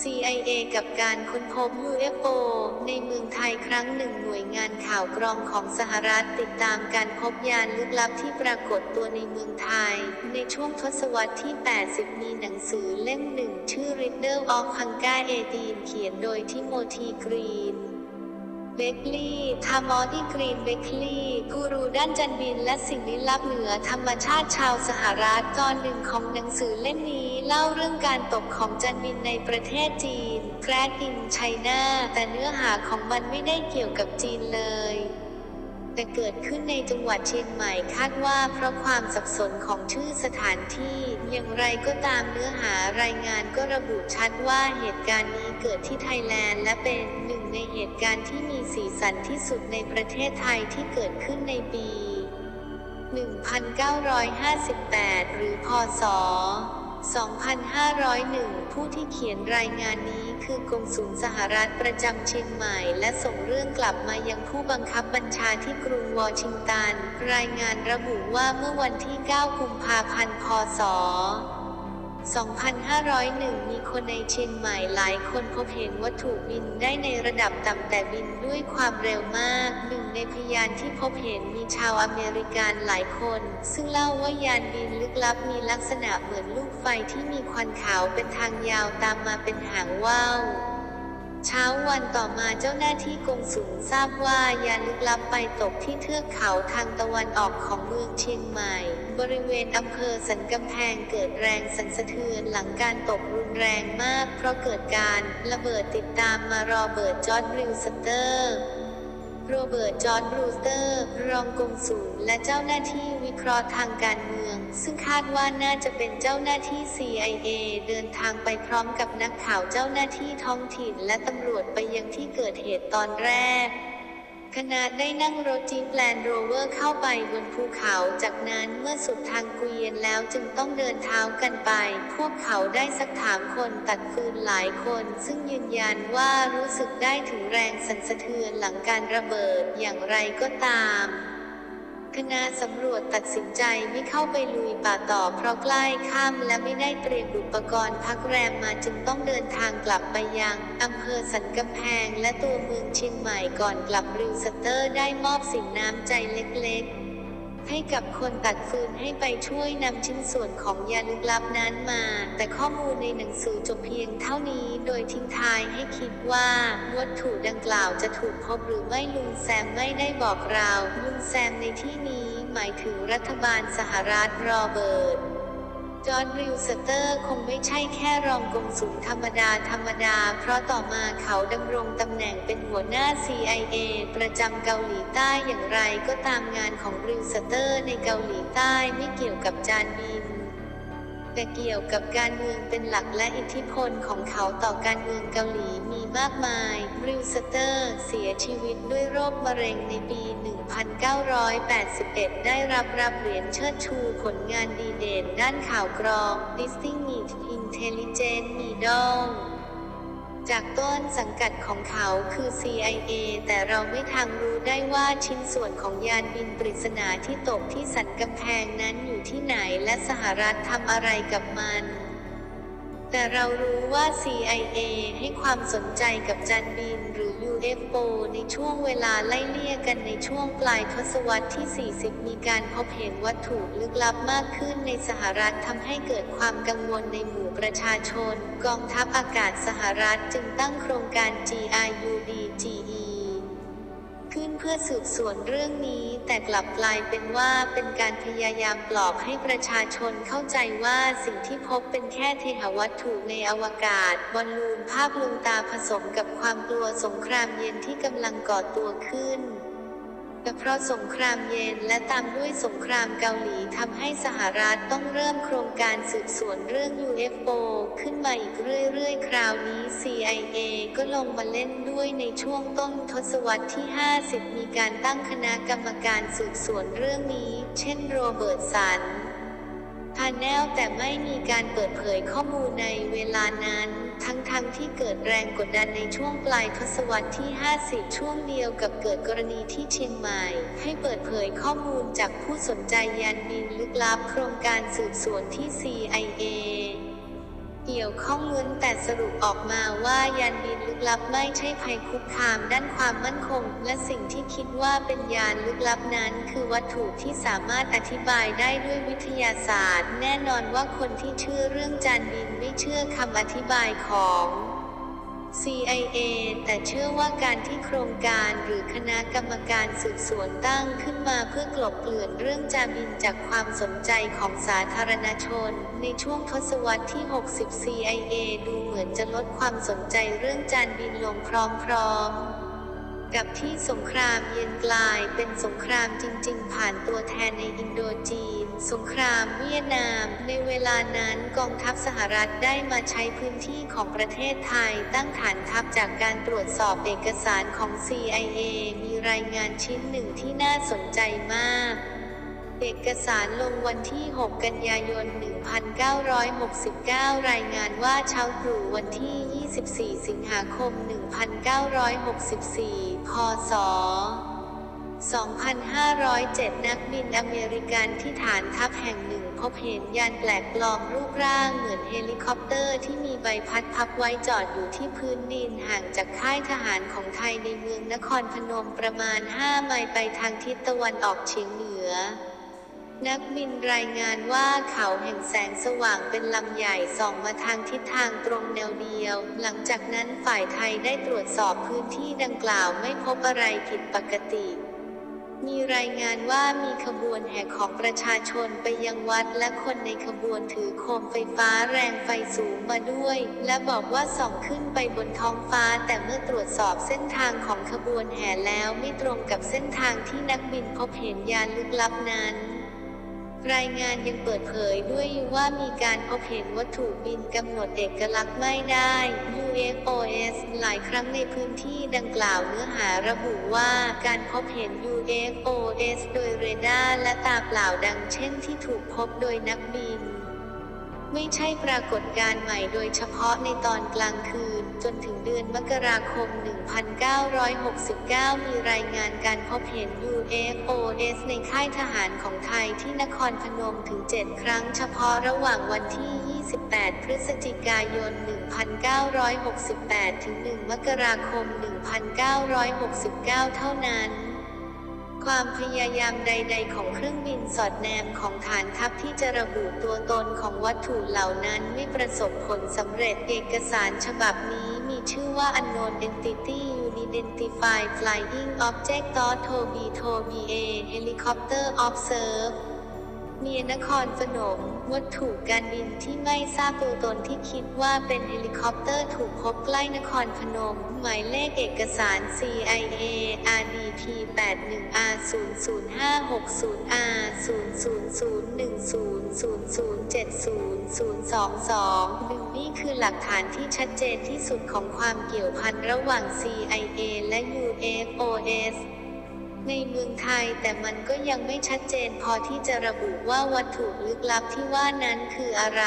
CIA กับการค้นพบ UFO ในเมืองไทยครั้งหนึ่งหน่วยงานข่าวกรองของสหรัฐติดตามการพบยานลึกลับที่ปรากฏตัวในเมืองไทย ในช่วงทศวรรษที่ 80 มีหนังสือเล่มหนึ่งชื่อ Riddle of Hunga 18 เขียนโดยทิโมธีกรีน เบคลีย์ทามอที่กรีนเบคลีย์กูรูด้านจันบินและสิ่งลี้ลับเหนือธรรมชาติชาวสหรัฐตอนหนึ่งของหนังสือเล่มนี้ เล่าเรื่องการตกของจันบินในประเทศจีน แกรดอินไชน่า แต่เนื้อหาของมันไม่ได้เกี่ยวกับจีนเลยแต่เกิดขึ้นในจังหวัดเชียงใหม่คาดว่าเพราะความสับสนของชื่อสถานที่ อย่างไรก็ตามเนื้อหารายงานก็ระบุชัดว่าเหตุการณ์นี้เกิดที่ไทยแลนด์และเป็นหนึ่ง ในเหตุการณ์ที่มีสีสันที่สุดในประเทศไทยที่เกิดขึ้นในปี 1958 หรือพศ 2501 ผู้ที่เขียนรายงานนี้คือกงสุลสหรัฐประจำเชียงใหม่ และส่งเรื่องกลับมายังผู้บังคับบัญชาที่กรุงวอชิงตัน รายงานระบุว่าเมื่อวันที่ 9 กุมภาพันธ์ พศ 2501 มีคนในเชียงใหม่หลายคนพบเห็นวัตถุบินได้ในระดับต่ำแต่บินด้วยความเร็วมาก หนึ่งในพยานที่พบเห็นมีชาวอเมริกันหลายคน ซึ่งเล่าว่ายานบินลึกลับมีลักษณะเหมือนลูกไฟที่มีควันขาวเป็นทางยาวตามมาเป็นหางว่าวเช้าวันต่อมาเจ้าหน้าที่กงสุลทราบว่ายานลึกลับไปตกที่เทือกเขาทางตะวันออกของเมืองเชียงใหม่ บริเวณอำเภอสันกำแพงเกิดแรงสั่นสะเทือนหลังการตกรุนแรงมาก เพราะเกิดการระเบิดติดตามมารอเบิร์ตจอร์ดริวสเตอร์โรเบิร์ต จอห์นบรูสเตอร์ รองกงสุลและเจ้าหน้าที่วิเคราะห์ทางการเมือง ซึ่งคาดว่าน่าจะเป็นเจ้าหน้าที่ CIA เดินทางไปพร้อมกับนักข่าวเจ้าหน้าที่ท้องถิ่นและตำรวจไปยังที่เกิดเหตุตอนแรก คณะได้นั่งรถจีปแลนด์โรเวอร์เข้าไปบนภูเขา จากนั้นเมื่อสุดทางเกวียนแล้วจึงต้องเดินเท้ากันไป พวกเขาได้สักถามคนตัดฟืนหลายคน ซึ่งยืนยันว่ารู้สึกได้ถึงแรงสั่นสะเทือนหลังการระเบิดอย่างไรก็ตาม คณะสำรวจตัดสินใจไม่เข้าไปลุยป่าต่อเพราะใกล้ค่ำและไม่ได้เตรียมอุปกรณ์พักแรมมาจึงต้องเดินทางกลับไปยังอำเภอสันกำแพงและตัวเมืองเชียงใหม่ก่อนกลับริวสเตอร์ได้มอบสิ่งน้ำใจเล็กๆ ให้กับคนตัดฟืนให้ไปช่วยนำชิ้นส่วนของยาลึกลับนั้นมา แต่ข้อมูลในหนังสือจบเพียงเท่านี้โดยทิ้งท้ายให้คิดว่า วัตถุดังกล่าวจะถูกพบหรือไม่ลุงแซมไม่ได้บอกเราลุงแซมในที่นี้หมายถึงรัฐบาลสหรัฐโรเบิร์ต จอห์นริวสเตอร์คงไม่ใช่แค่รองกงสุลธรรมดาธรรมดา เพราะต่อมาเขาดำรงตำแหน่งเป็นหัวหน้า CIA ประจำเกาหลีใต้อย่างไรก็ตามงานของริวสเตอร์ในเกาหลีใต้ไม่เกี่ยวกับจานบิน แต่เกี่ยวกับการเมืองเป็นหลักและอิทธิพลของเขาต่อการเมืองเกาหลีมีมากมาย ริวสเตอร์ เสียชีวิตด้วยโรคมะเร็งในปี 1981 ได้รับรับเหรียญเชิดชูผลงานดีเด่นด้านข่าวกรอง Distinguished Intelligence Medal จากต้นสังกัดของเขาคือ CIA แต่เราไม่ทางรู้ได้ว่าชิ้นส่วนของยานบินปริศนาที่ตกที่สันกำแพงนั้นอยู่ที่ไหนและสหรัฐทำอะไรกับมันแต่เรารู้ว่า CIA ให้ความสนใจกับจานบินหรือ UFO ในช่วงเวลาไล่เลี่ยกันในช่วงปลายทศวรรษที่ 40 มีการพบเห็นวัตถุลึกลับมากขึ้นในสหรัฐทำให้เกิดความกังวลในหมู่ประชาชน กองทัพอากาศสหรัฐจึงตั้งโครงการ GRUDGE ขึ้นเพื่อสืบสวนเรื่องนี้ แต่กลับกลายเป็นว่าเป็นการพยายามปลอบให้ประชาชนเข้าใจว่าสิ่งที่พบเป็นแค่เทหวัตถุในอวกาศบอลลูนภาพลวงตาผสมกับความกลัวสงครามเย็นที่กำลังก่อตัวขึ้น เพราะสงครามเย็นและตามด้วยสงครามเกาหลีทำให้สหรัฐต้องเริ่มโครงการสืบสวนเรื่อง UFO ขึ้นมาอีกเรื่อยๆ คราวนี้ CIA ก็ลงมาเล่นด้วยในช่วงต้นทศวรรษที่ 50 มีการตั้งคณะกรรมการสืบสวนเรื่องนี้ เช่นโรเบิร์ตสันพาแนลแต่ไม่มีการเปิดเผยข้อมูลในเวลานั้น ทั้งๆทที่เกิดแรงกดดันในช่วงปลายทศวรรษที่ 50 ช่วงเดียวกับเกิดกรณีที่เชียงใหม่ ให้เปิดเผยข้อมูลจากผู้สนใจยานบินลึกลับโครงการสืบสวนที่ CIA เกี่ยวข้องล้วนแต่สรุปออกมาว่ายานบินลึกลับไม่ใช่ภัยคุกคามด้านความมั่นคง และสิ่งที่คิดว่าเป็นยานลึกลับนั้น คือวัตถุที่สามารถอธิบายได้ด้วยวิทยาศาสตร์ แน่นอนว่าคนที่เชื่อเรื่องจานบินไม่เชื่อคำอธิบายของ CIA แต่เชื่อว่าการที่โครงการหรือคณะกรรมการสืบสวนตั้งขึ้นมาเพื่อกลบเกลื่อนเรื่องจาบินจากความสนใจของสาธารณชน ในช่วงทศวรรษที่ 60 CIA ดูเหมือนจะลดความสนใจเรื่องจานบินลงพร้อมๆ กับที่สงครามเย็นกลายเป็นสงครามจริง ๆ ผ่านตัวแทนในอินโดจีน สงครามเวียดนาม ในเวลานั้นกองทัพสหรัฐได้มาใช้พื้นที่ของประเทศไทยตั้งฐานทัพจากการตรวจสอบเอกสารของ CIA มีรายงานชิ้นหนึ่งที่น่าสนใจมาก เอกสารลงวันที่ 6 กันยายน 1969 รายงานว่าเช้าตรู่วันที่ 24 สิงหาคม 1964 พศ 2507 นักบินอเมริกันที่ฐานทัพแห่งหนึ่งพบเห็นยานแปลกปลอมรูปร่างเหมือนเฮลิคอปเตอร์ที่มีใบพัดพับไว้จอดอยู่ที่พื้นดินห่างจากค่ายทหารของไทยในเมืองนครพนมประมาณ 5 ไมล์ไปทางทิศตะวันออกเฉียงเหนือ นักบินรายงานว่าเขาแห่งแสงสว่างเป็นลำใหญ่ส่องมาทางทิศทางตรงแนวเดียว หลังจากนั้นฝ่ายไทยได้ตรวจสอบพื้นที่ดังกล่าวไม่พบอะไรผิดปกติ มีรายงานว่ามีขบวนแห่ของประชาชนไปยังวัดและคนในขบวนถือโคมไฟฟ้าแรงไฟสูงมาด้วย และบอกว่าส่องขึ้นไปบนท้องฟ้าแต่เมื่อตรวจสอบเส้นทางของขบวนแห่แล้วไม่ตรงกับเส้นทางที่นักบินพบเห็นยานลึกลับนั้น รายงานยังเปิดเผยด้วยว่ามีการพบเห็นวัตถุบินกำหนดเอกลักษณ์ไม่ได้ UFOs หลายครั้งในพื้นที่ดังกล่าวเนื้อหาระบุว่าการพบเห็น UFOs โดยเรดาร์และตาเปล่าดังเช่นที่ถูกพบโดยนักบิน ไม่ใช่ปรากฏการณ์ใหม่โดยเฉพาะในตอนกลางคืน จนถึงเดือนมกราคม 1969 มีรายงานการพบเห็น UFOs ในค่ายทหารของไทยที่นครพนมถึง 7 ครั้งเฉพาะระหว่างวันที่ 28 พฤศจิกายน 1968 ถึง 1 มกราคม 1969 เท่านั้น ความพยายามใด ๆ ของเครื่องบินสอดแนมของฐานทัพที่จะระบุตัวตนของวัตถุเหล่านั้นไม่ประสบผลสำเร็จเอกสารฉบับนี้มีชื่อว่า Unknown Entity Unidentified Flying Object to be to be a Helicopter Observed เมียนครพนมวัตถุการบินที่ไม่ทราบตัวตนที่คิดว่าเป็นเฮลิคอปเตอร์ถูกพบใกล้นครพนม หมายเลขเอกสาร CIA RDP 81 R 00560 R 0001000700022หนึ่งนี่คือหลักฐานที่ชัดเจนที่สุดของความเกี่ยวพันระหว่าง CIA และ UFOs ในเมืองไทยแต่มันก็ยังไม่ชัดเจนพอที่จะระบุว่าวัตถุลึกลับที่ว่านั้นคืออะไร